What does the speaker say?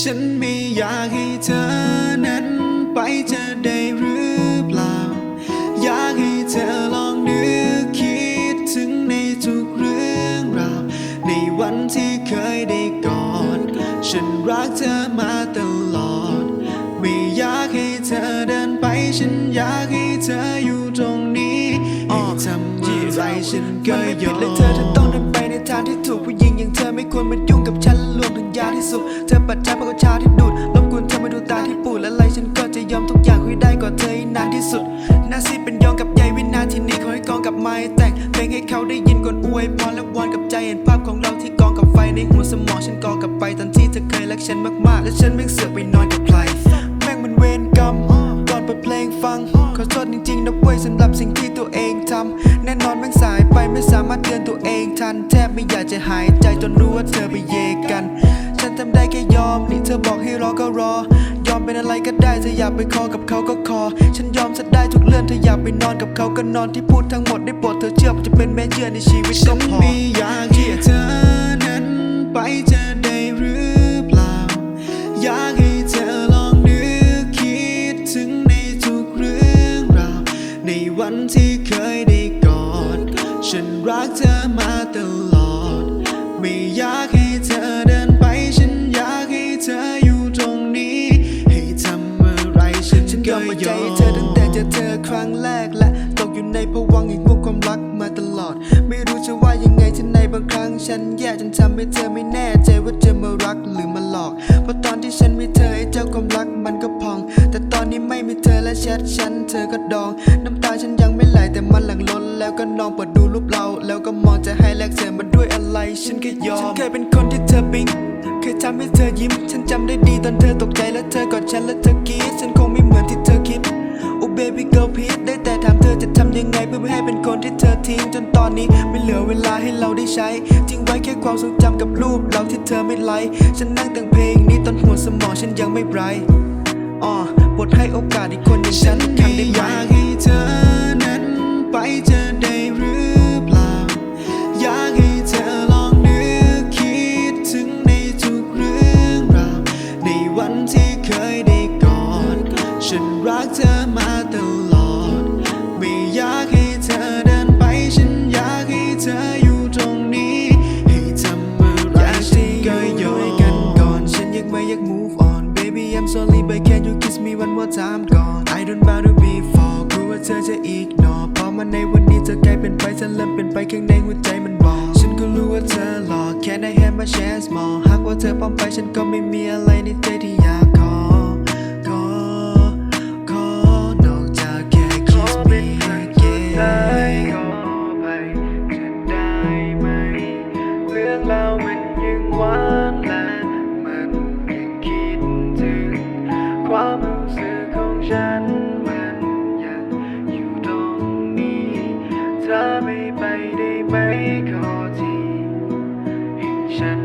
ฉันไม่อยากให้เธอนั้นไปจะได้หรือเปล่า อยากให้เธอลองนึกคิดถึงในทุกเรื่องราว ในวันที่เคยได้กอด ฉันรักเธอมา ฉันก็มันไม่ผิดเลยเธอจะต้องเดินไปในทางที่ถูกผู้หญิงอย่างเธอไม่ควรมายุ่งกับฉันและรวมถึงยาที่สุดเธอปัดใจเพราะกับชาที่ดูดรบกวนเธอมาดูตาที่ปูดและไรฉันก็จะยอมทุกอย่างคุยได้กว่าเธอให้นานที่สุดหน้าซีเป็นยองกับใยวินาทีนี้ขอให้กองกับไม้แต่งเพลงให้เขาได้ยินก่อนอวยพรและวอนกับใจเห็นภาพของเราที่กองกับไฟในหัวสมองฉันกองกับไปตอนที่เธอเคยรักฉันมากๆและฉันแม่เสือกไป สามารถเตือนตัวเองทันแทบไม่อยากจะหายใจจนรู้ว่าเธอไปเยกัน ฉันทำได้แค่ยอมนี่เธอบอกให้รอก็รอ ยอมเป็นอะไรก็ได้เธออยากไปคอกับเขาก็คอ ฉันยอมจะได้ทุกเรื่องเธออยากไปนอนกับเขาก็นอนที่พูดทั้งหมดได้โปรดเธอเชื่อว่าจะเป็นแม่เชื่อในชีวิตก็พอไม่อยากให้เธอนั้นไป อมาตลอด ไม่อยากให้เธอเดินไป ฉันอยากให้เธออยู่ตรงนี้ ให้ทำอะไรฉันฉันยอมมาใจให้เธอตั้งแต่เจอเธอครั้งแรกและตกอยู่ในภวังค์แห่งพวกความรักมาตลอด ไม่รู้จะว่ายังไงที่ในบางครั้ง ฉันแย่จนทำให้เธอไม่แน่ใจว่าจะมารักหรือมาหลอก เพราะตอนที่ฉันมีเธอไอ้เจ้าความรักมันก็พอง แต่ตอนนี้ไม่มีเธอและแชทฉันเธอก็ดอง น้ำตาฉันยังไม่ไหลแต่มันหลั่งล้นแล้วก็นองเปิดดูรูปเรา กเธอมาด้วยอะไร ฉันก็ยอม ฉันเคยเป็นคนที่เธอปิ๊งเคยทำให้เธอยิ้ม ฉันจำได้ดีตอนเธอตกใจและเธอกอดฉันและเธอกรีดฉันคงไม่เหมือนที่เธอคิดโอ้ baby girl please ได้แต่ถามเธอจะทำยังไงเพื่อไม่ให้เป็นคนที่เธอทิ้งจนตอนนี้ไม่เหลือเวลาให้เราได้ใช้ทิ้งไว้แค่ความทรงจำกับรูปเราที่เธอไม่ไลค์ฉันนั่งแต่งเพลงนี้ตอนหัวสมองฉันยังไม่ไบรท์อ่อปลดให้โอกาสอีกคนอย่างฉันอีกครั้งได้อไหมยากให้เธอนั้นไปจ ฉันรักเธอมาตลอด ไม่อยากให้เธอเดินไป ฉันอยากให้เธออยู่ตรงนี้ ให้ทำอะไรอยากจะก็ยู่ยอยกันก่อน ฉันยังไม่อยาก move on baby I'm sorry but can you kiss me one more time ก่อน I don't wanna be fall กลัวว่าเธอจะ ignore พอมาในวันนี้เธอกลายเป็นไปฉันเริ่มเป็นไปข้างในหัวใจมันบอก ฉันก็รู้ว่าเธอหลอก Can I have my chance more หากว่าเธอพร้อมไปฉันก็ไม่มีอะไรในใจที่อยาก เรื่องราวมันยังหวานและมันยังคิดถึง ความรู้สึกของฉันมันยังอยู่ตรงนี้เธอไม่ไปได้ไหมขอทีให้ฉัน